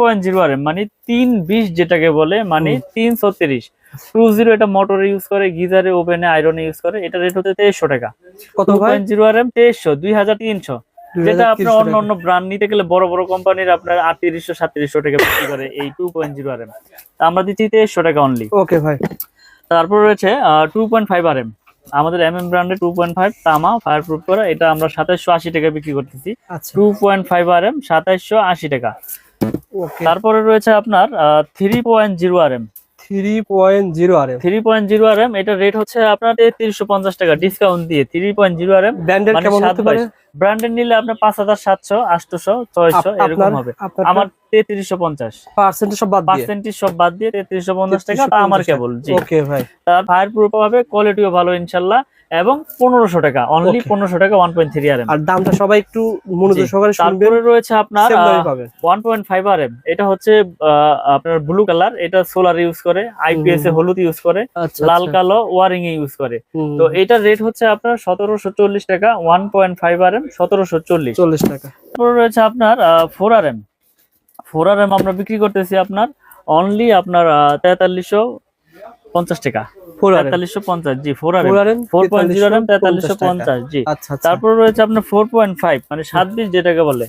Point zero আর মানে তিন বিশ যেটাকে বলে মানে তিন ছত্রিশ টু জিরো এটা মোটরে ইউজ করে গিজারে ওভেনে আয়রনে ইউজ করে এটা রেট হচ্ছে তেইশশো টাকা। কত পয়েন্ট জিরো আর এম তেইশশো দুই হাজার তিনশো। যেটা আপনার অন্য অন্য ব্র্যান্ড নিতে গেলে বড় বড় কোম্পানির আপনার আটত্রিশশো সাতত্রিশশো টাকা বিক্রি করে এই two point zero R. M আমরা দিচ্ছি তেইশশো টাকা অনলি ওকে ভাই। তারপর রয়েছে two point five R. M আমাদের এম এম ব্র্যান্ডের টু পয়েন্ট ফাইভ তামা ফায়ার প্রুফ করা এটা আমরা সাতাইশশো আশি টাকা বিক্রি করতেছি। Two point five R M সাতাইশশো আশি টাকা। তারপরে রয়েছে আপনার three point zero R M three point zero R M three point zero R M এটার রেট হচ্ছে আপনার তিনশো পঞ্চাশ টাকা ডিসকাউন্ট দিয়ে three point zero R M branded পারে? নিলে আপনার পাঁচ হাজার সাতশো আটশো ছয়শো এরকম হবে। আমার তেত্রিশশো পঞ্চাশ। পার্সেন্টেজ সব বাদ পার্সেন্টেজ সব বাদ দিয়ে তেত্রিশশো পঞ্চাশ টাকা আমার কেবল ওকে ভাই। তার ফায়ার প্রুফ হবে কোয়ালিটিও ভালো ইনশাল্লাহ এবং পনেরোশো টাকা অনলি পনেরোশো টাকা one point three R M আর দামটা সবাই একটু মনোযোগ সহকারে তারপরে রয়েছে আপনার one point five R M এটা হচ্ছে আপনার ব্লু কালার এটা সোলার ইউজ করে আইপিএস এ হলুদ ইউজ করে আচ্ছা লাল কালো ওয়ারিং এ ইউজ করে তো এটার রেট হচ্ছে আপনার সতেরোশো চল্লিশ টাকা one point five R M সতেরোশো চল্লিশ। চল্লিশ টাকা। তারপরে রয়েছে আপনার four R M four R M আমরা বিক্রি করতেছি আপনার অনলি আপনার তেতাল্লিশশো পঞ্চাশ টাকা। তেতাল্লিশশো পঞ্চাশ জি four R four M four point zero M তেতাল্লিশশো পঞ্চাশ জি। আচ্ছা আচ্ছা। তারপর রয়েছে আপনার ফোর পয়েন্ট ফাইভ মানে সাত বিশ যেটাকে বলে।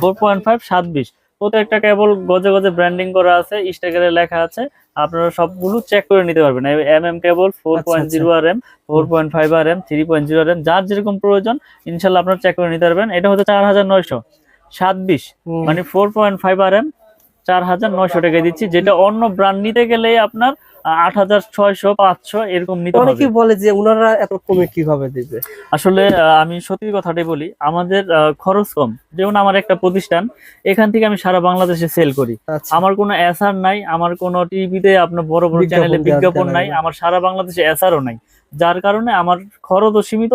ফোর পয়েন্ট ফাইভ সাত বিশ। প্রত্যেকটা কেবল গজে গজে ব্র্যান্ডিং করা আছে স্টিকারে লেখা আছে। আপনারা সবগুলো চেক করে নিতে পারবেন। এম এম কেবল ফোর আচ্ছা, point zero R M four point five R M three point zero R M যার যেরকম প্রয়োজন ইনশাল্লাহ আপনারা চেক করে নিতে পারবেন। এটা হচ্ছে চার হাজার নয়শো। সাত বিশ মানে four point five R M চার হাজার নয়শো টাকা দিচ্ছি যেটা অন্য ব্র্যান্ড নিতে গেলে আপনার আট হাজার ছয়শো পাঁচশো এরকম নিতে বলে যে ওনারা এত কমে কীভাবে দিবে? আসলে আমি সত্যি কথাটাই বলি আমাদের খরচ কম। যেমন আমার একটা প্রতিষ্ঠান এখান থেকে আমি সারা বাংলাদেশে সেল করি। আচ্ছা। আমার কোনো এসআর নাই আমার কোনো টিভিতে আপনার বড় বড় চ্যানেলে বিজ্ঞাপন নাই নাই। আমার সারা বাংলাদেশে এসআরও নাই। যার কারণে আমার খরচও সীমিত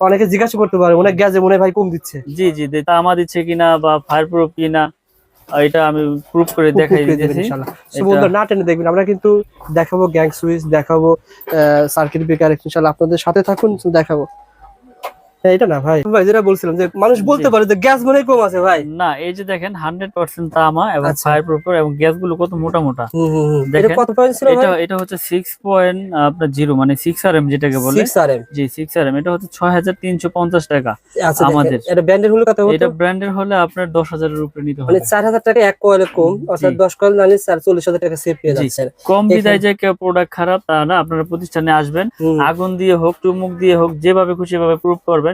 অনেকে জিজ্ঞাসা করতে পারে অনেক মনে ভাই কম দিচ্ছে। জি জি দিচ্ছে কিনা বা ফায়ার এটা আমি প্রুফ করে দেখাই না টেনে দেখবেন আমরা কিন্তু দেখাবো গ্যাং সুইচ দেখাবো সার্কিট ব্রেকার আপনাদের সাথে থাকুন দেখাবো। এটা না ভাই। ভাই যেটা বলছিলাম যে মানুষ বলতে পারে যে গ্যাস মনে কম আছে ভাই। না এই যে দেখেন হান্ড্রেড পার্সেন্ট তামা এবং আচ্ছা। ফায়ার প্রুফ এবং গ্যাসগুলো কত মোটা মোটা। এটা দেখেন, হচ্ছে সিক্স পয়েন্ট আপনার জিরো মানে সিক্স আর এম যেটাকে বলে। জি সিক্স আর এম এটা হচ্ছে ছয় হাজার তিনশো পঞ্চাশ টাকা আচ্ছা আমাদের। এটা ব্র্যান্ডের হলো কত এটা ব্র্যান্ডের হলে আপনার দশ হাজারের উপরে নিতে মানে হবে 4000 টাকা এক কয়েলে কম অর্থাৎ। 10 কয়েল নালে 44000 টাকা সেভ পেয়ে। যাচ্ছেন। কম বিদায় যে কেউ প্রোডাক্ট খারাপ তা না আপনারা প্রতিষ্ঠানে আসবেন। আগুন দিয়ে হোক চুমুক দিয়ে হোক যেভাবে খুশি ভাবে প্রুফ করবেন।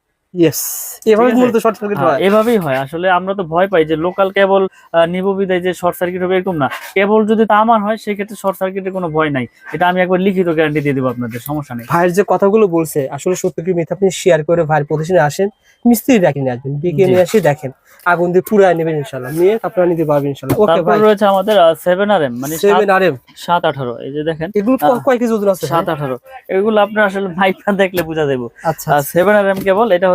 ইয়েস এভাবে মূলত শর্ট সার্কিট হ্যাঁ, হয়। এভাবেই হয়। আসলে আমরা তো ভয় পাই যে লোকাল কেবল নিব বিদায় যে শর্ট সার্কিট হবে এরকম না। কেবল যদি তামার হয় সেক্ষেত্রে শর্ট সার্কিটের কোনো ভয় নাই। এটা আমি একবার লিখিত গ্যারান্টি দিয়ে দেবো আপনাদের সমস্যা নেই। ভাইয়ের যে কথাগুলো বলছে আসলে সত্য কি মিথ্যা আপনি শেয়ার করে ভাইয়ের প্রতিষ্ঠানে আসেন মিস্ত্রি দেখে নিয়ে আসবেন বিকে নিয়ে আসি দেখেন। আগুন দিয়ে পুরাই নেবেন ইনশাল্লাহ নিয়ে আপনারা নিতে পারবেন ইনশাল্লাহ ওকে ভাই রয়েছে আমাদের সেভেন আর এম মানে সেভেন আর এম সাত আঠারো এই যে দেখেন। এগুলো কয় কেজি ওজন আছে সাত আঠারো। এগুলো আপনার আসলে মাইকটা দেখলে বোঝা যাব আচ্ছা সেভেন আর কেবল এটা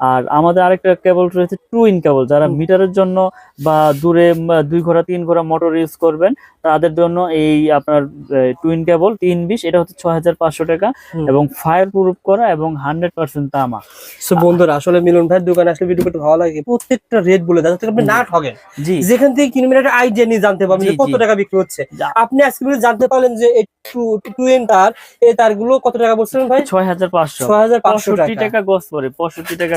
আর আমাদের আরেকটা কেবল রয়েছে টু ইন কেবল যারা। মিটারের জন্য বা দূরে দুই ঘোড়া তিন ঘোড়া মোটর ইউজ করবেন তাদের জন্য এই আপনার টুইন কেবল তিন বিশ এটা হচ্ছে ছয় হাজার পাঁচশো টাকা এবং ফায়ার প্রুফ করা এবং হান্ড্রেড পার্সেন্ট তামা। বন্ধুরা আসলে মিলন ভাইয়ের দোকানে আসলে ভিডিও করতে ভালো লাগে প্রত্যেকটা রেট বলে দেয় আপনি না ঠকেন জি। যেখান থেকে কিনবেন একটা আইডিয়া নিয়ে জানতে পারবেন কত টাকা বিক্রি হচ্ছে। আপনি আজকে জানতে পারলেন যে টুয়েন তার এই তারগুলো কত টাকা বলছিলেন ভাই? ছয় হাজার পাঁচশো। ছয় হাজার পাঁচশো টাকা। টাকা গোস পরে পঁয়ষট্টি টাকা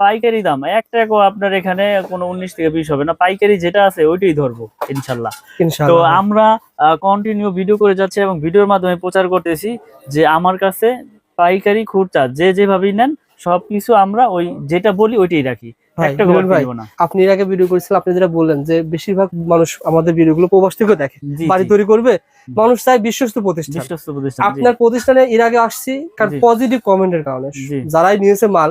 পাইকারি দাম যত ধরবেন এক টাকাও আপনার এখানে কোনো উনিশ থেকে বিশ হবে না। পাইকারি যেটা আছে ওইটাই ধরবো ইনশাল্লাহ। তো আমরা কন্টিনিউ ভিডিও করে যাচ্ছি এবং ভিডিওর মাধ্যমে প্রচার করতেছি যে আমার কাছে পাইকারি খুচরা যে যেভাবেই নেন সবকিছু আমরা ওই যেটা বলি ওইটাই রাখি। একটা আপনি এর আগে ভিডিও করেছিলেন আপনি যেটা বললেন যে বেশিরভাগ মানুষ আমাদের ভিডিও গুলো প্রবাস থেকে দেখে। বাড়ি তৈরি করবে মানুষ চাই বিশ্বস্ত প্রতিষ্ঠান। আপনার প্রতিষ্ঠানে এর আগে আসছি কারণ। পজিটিভ কমেন্টের কারণে। যারাই নিয়েছে মাল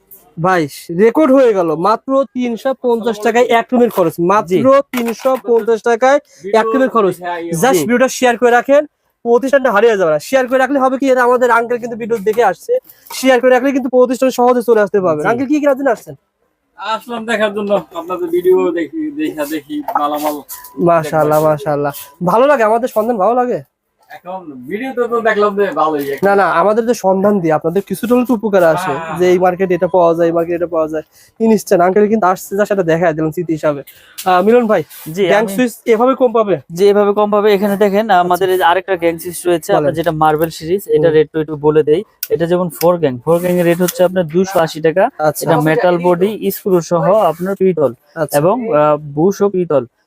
ভাই রেকর্ড হয়ে গেল। মাত্র তিনশো পঞ্চাশ টাকায় এক রুমের খরচ। মাত্র তিনশো পঞ্চাশ টাকায় এক রুমের খরচ। জাস্ট ভিডিওটা শেয়ার করে রাখেন প্রতিষ্ঠানটা হারিয়ে যাবে না। শেয়ার করে রাখলে হবে কি? এটা আমাদের আঙ্কেল কিন্তু ভিডিও দেখে আসছে। শেয়ার করে রাখলে কিন্তু প্রতিষ্ঠান সহজে চলে আসতে পারবে আঙ্কেল কি জন্য আসছেন আসলাম দেখার জন্য। আপনাদের ভিডিও দেখি দেখা দেখি মালামাল মাশাআল্লাহ মাশাআল্লাহ। ভালো লাগে? আমাদের সন্ধান ভালো লাগে? না না আমাদের যে সন্ধান দিয়ে আপনাদের কিছুটা হলে তো উপকার আসে? হ্যাঁ, যে এই মার্কেটে এটা পাওয়া যায় এই মার্কেটে এটা পাওয়া যায়। ইনস্ট্যান্ট আঙ্কেল কিন্তু আসছে যা সেটা দেখা দিলাম স্মৃতি হিসাবে। আহ, মিলন ভাই জি গ্যাং সুইচ এভাবে কম পাবে? যে এভাবে কম পাবে। এখানে দেখেন আমাদের আরেকটা গ্যাং সিরিজ রয়েছে। আপনার যেটা মার্বেল সিরিজ এটা হুম। রেট তো একটু বলে দেই। এটা যেমন ফোর গ্যাং ফোর গ্যাং এর রেট হচ্ছে আপনার দুইশো আশি টাকা। আচ্ছা। এটা মেটাল বডি স্ক্রু সহ আপনার পিতল আচ্ছা। এবং বুশ ও পিতল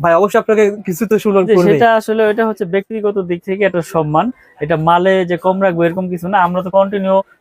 ভাই অবশ্যই আপনাকে কিছু তো করবে সেটা আসলে এটা হচ্ছে ব্যক্তিগত দিক থেকে একটা সম্মান। এটা মালে যে কম রাখব এরকম কিছু না। আমরা তো কন্টিনিউ